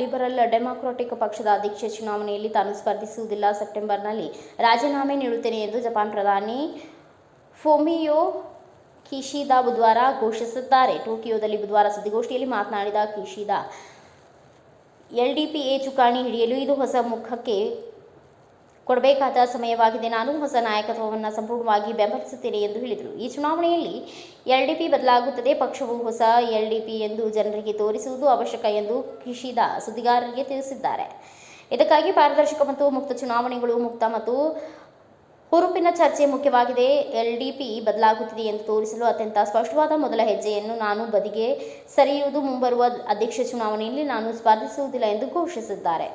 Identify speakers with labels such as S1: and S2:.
S1: Liberal democratic ಪಕ್ಷದ ಅಧ್ಯಕ್ಷ ಚುನಾವಣೆಯಲ್ಲಿ ತಾನು ಸ್ಪರ್ಧಿಸುವುದಿಲ್ಲ. ಸೆಪ್ಟೆಂಬರ್ನಲ್ಲಿ ರಾಜೀನಾಮೆ ನೀಡುತ್ತೇನೆ ಎಂದು ಜಪಾನ್ ಪ್ರಧಾನಿ ಫೋಮಿಯೋ ಕಿಶಿದಾ ಬುಧವಾರ ಘೋಷಿಸಿದ್ದಾರೆ ಟೋಕಿಯೋದಲ್ಲಿ ಬುಧವಾರ ಸುದ್ದಿಗೋಷ್ಠಿಯಲ್ಲಿ ಮಾತನಾಡಿದ ಕಿಶಿದಾ, ಎಲ್ಡಿಪಿಎ ಚುಕಾಣಿ ಹಿಡಿಯಲು ಇದು ಹೊಸ ಮುಖಕ್ಕೆ ಕೊಡಬೇಕಾದ ಸಮಯವಾಗಿದೆ. ನಾನು ಹೊಸ ನಾಯಕತ್ವವನ್ನು ಸಂಪೂರ್ಣವಾಗಿ ಬೆಂಬಲಿಸುತ್ತೇನೆ ಎಂದು ಹೇಳಿದರು. ಈ ಚುನಾವಣೆಯಲ್ಲಿ ಎಲ್ಡಿಪಿ ಬದಲಾಗುತ್ತದೆ. ಪಕ್ಷವು ಹೊಸ ಎಲ್ಡಿಪಿ ಎಂದು ಜನರಿಗೆ ತೋರಿಸುವುದು ಅವಶ್ಯಕ ಎಂದು ಕಿಶಿದ ಸುದ್ದಿಗಾರರಿಗೆ ತಿಳಿಸಿದ್ದಾರೆ. ಇದಕ್ಕಾಗಿ ಪಾರದರ್ಶಕ ಮತ್ತು ಮುಕ್ತ ಚುನಾವಣೆಗಳು ಮುಕ್ತ ಮತ್ತು ಹುರುಪಿನ ಚರ್ಚೆ ಮುಖ್ಯವಾಗಿದೆ. ಎಲ್ಡಿಪಿ ಬದಲಾಗುತ್ತಿದೆ ಎಂದು ತೋರಿಸಲು ಅತ್ಯಂತ ಸ್ಪಷ್ಟವಾದ ಮೊದಲ ಹೆಜ್ಜೆಯನ್ನು ನಾನು ಬದಿಗೆ ಸರಿಯುವುದು. ಮುಂಬರುವ ಅಧ್ಯಕ್ಷ ಚುನಾವಣೆಯಲ್ಲಿ ನಾನು ಸ್ಪರ್ಧಿಸುವುದಿಲ್ಲ ಎಂದು ಘೋಷಿಸಿದ್ದಾರೆ.